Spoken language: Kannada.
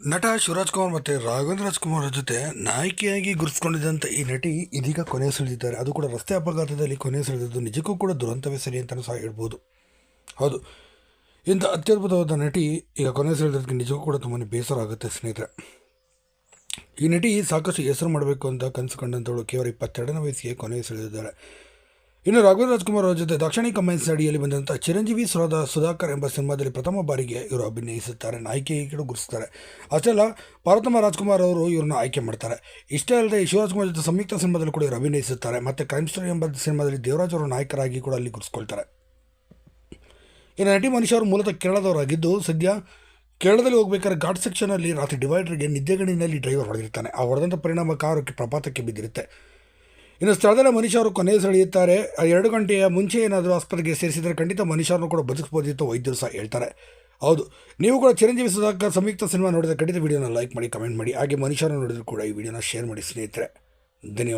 ನಟ ಶಿವರಾಜ್ ಕುಮಾರ್ ಮತ್ತು ರಾಘವೇಂದ್ರ ರಾಜ್ಕುಮಾರ್ ಜೊತೆ ನಾಯಕಿಯಾಗಿ ಗುರುತಿಸ್ಕೊಂಡಿದ್ದಂಥ ಈ ನಟಿ ಇದೀಗ ಕೊನೆ ಸುಳಿದಿದ್ದಾರೆ ಅದು ಕೂಡ ರಸ್ತೆ ಅಪಘಾತದಲ್ಲಿ ಕೊನೆ ಸುಳಿದಿದ್ದು ನಿಜಕ್ಕೂ ಕೂಡ ದುರಂತವೇ ಸರಿ ಅಂತಲೂ ಸಹ ಹೇಳ್ಬೋದು. ಹೌದು. ಇಂಥ ಅತ್ಯದ್ಭುತವಾದ ನಟಿ ಈಗ ಕೊನೆ ಸೆಳೆದಕ್ಕೆ ನಿಜಕ್ಕೂ ಕೂಡ ತುಂಬಾ ಬೇಸರ ಆಗುತ್ತೆ ಸ್ನೇಹಿತರೆ. ಈ ನಟಿ ಸಾಕಷ್ಟು ಹೆಸರು ಮಾಡಬೇಕು ಅಂತ ಕನಸು ಕಂಡಂಥವಳು ಕೇವಲ ಇಪ್ಪತ್ತೆರಡನೇ ವಯಸ್ಸಿಗೆ ಕೊನೆ ಸೆಳೆದಿದ್ದಾರೆ ಇನ್ನು ರಾಘವೇಂದ್ರ ರಾಜ್ಕುಮಾರ್ ಅವರ ಜೊತೆ ದಕ್ಷಿಣಿ ಕಮೆನ್ಸ್ ಅಡಿಯಲ್ಲಿ ಬಂದಂಥ ಚಿರಂಜೀವಿ ಸುರದ ಸುಧಾಕರ್ ಎಂಬ ಸಿನಿಮಾದಲ್ಲಿ ಪ್ರಥಮ ಬಾರಿಗೆ ಇವರು ಅಭಿನಯಿಸುತ್ತಾರೆ. ನಾಯಕಿಯಾಗಿ ಕೂಡ ಗುರುತಿಸ್ತಾರೆ. ಅಷ್ಟೇ ಅಲ್ಲ, ಪಾರ್ವತಮ್ಮ ರಾಜ್ಕುಮಾರ್ ಅವರು ಇವರನ್ನ ಆಯ್ಕೆ ಮಾಡ್ತಾರೆ. ಇಷ್ಟೇ ಅಲ್ಲದೆ ಶಿವರಾಜ್ಕುಮಾರ್ ಜೊತೆ ಸಂಯುಕ್ತ ಸಿನಿಮಾದಲ್ಲಿ ಕೂಡ ಇವರು ಅಭಿನಯಿಸುತ್ತಾರೆ. ಮತ್ತು ಕ್ರೈಮ್ ಸ್ಟೋರಿ ಎಂಬ ಸಿನಿಮಾದಲ್ಲಿ ದೇವರಾಜ್ ಅವರು ನಾಯಕರಾಗಿ ಕೂಡ ಅಲ್ಲಿ ಗುರುಸ್ಕೊಳ್ತಾರೆ ಇನ್ನು ನಟಿ ಮನುಷ್ಯ ಅವರು ಮೂಲತಃ ಕೇರಳದವರಾಗಿದ್ದು, ಸದ್ಯ ಕೇರಳದಲ್ಲಿ ಹೋಗ್ಬೇಕಾದ್ರೆ ಘಾಟ್ ಸೆಕ್ಷನಲ್ಲಿ ರಾತ್ರಿ ಡಿವೈಡರ್ಗೆ ನಿದ್ದೆಗಣಿನಲ್ಲಿ ಡ್ರೈವರ್ ಹೊಡೆದಿರ್ತಾನೆ. ಆ ಹೊಡೆದಂಥ ಪರಿಣಾಮ ಕಾರು ಪ್ರಪಾತಕ್ಕೆ ಬಿದ್ದಿರುತ್ತೆ. ಇನ್ನು ಸ್ಥಳದಲ್ಲೇ ಮನುಷ್ಯರು ಅವರು ಕೊನೆ ಸೆಳೆಯುತ್ತಾರೆ ಎರಡು ಗಂಟೆಯ ಮುಂಚೆ ಏನಾದರೂ ಆಸ್ಪತ್ರೆಗೆ ಸೇರಿಸಿದರೆ ಖಂಡಿತ ಮನುಷ್ಯರನ್ನು ಕೂಡ ಬದುಕಬಹುದಿತ್ತು ವೈದ್ಯರು ಸಹ ಹೇಳ್ತಾರೆ. ಹೌದು, ನೀವು ಕೂಡ ಚಿರಂಜೀವಿ ಸುಧಾಕರ್ ಸಂಯುಕ್ತ ಸಿನಿಮಾ ನೋಡಿದರೆ ಖಂಡಿತ ವಿಡಿಯೋನ ಲೈಕ್ ಮಾಡಿ, ಕಮೆಂಟ್ ಮಾಡಿ. ಹಾಗೆ ಮನುಷ್ಯರನ್ನು ನೋಡಿದ್ರು ಕೂಡ ಈ ವಿಡಿಯೋನ ಶೇರ್ ಮಾಡಿ ಸ್ನೇಹಿತರೆ. ಧನ್ಯವಾದ.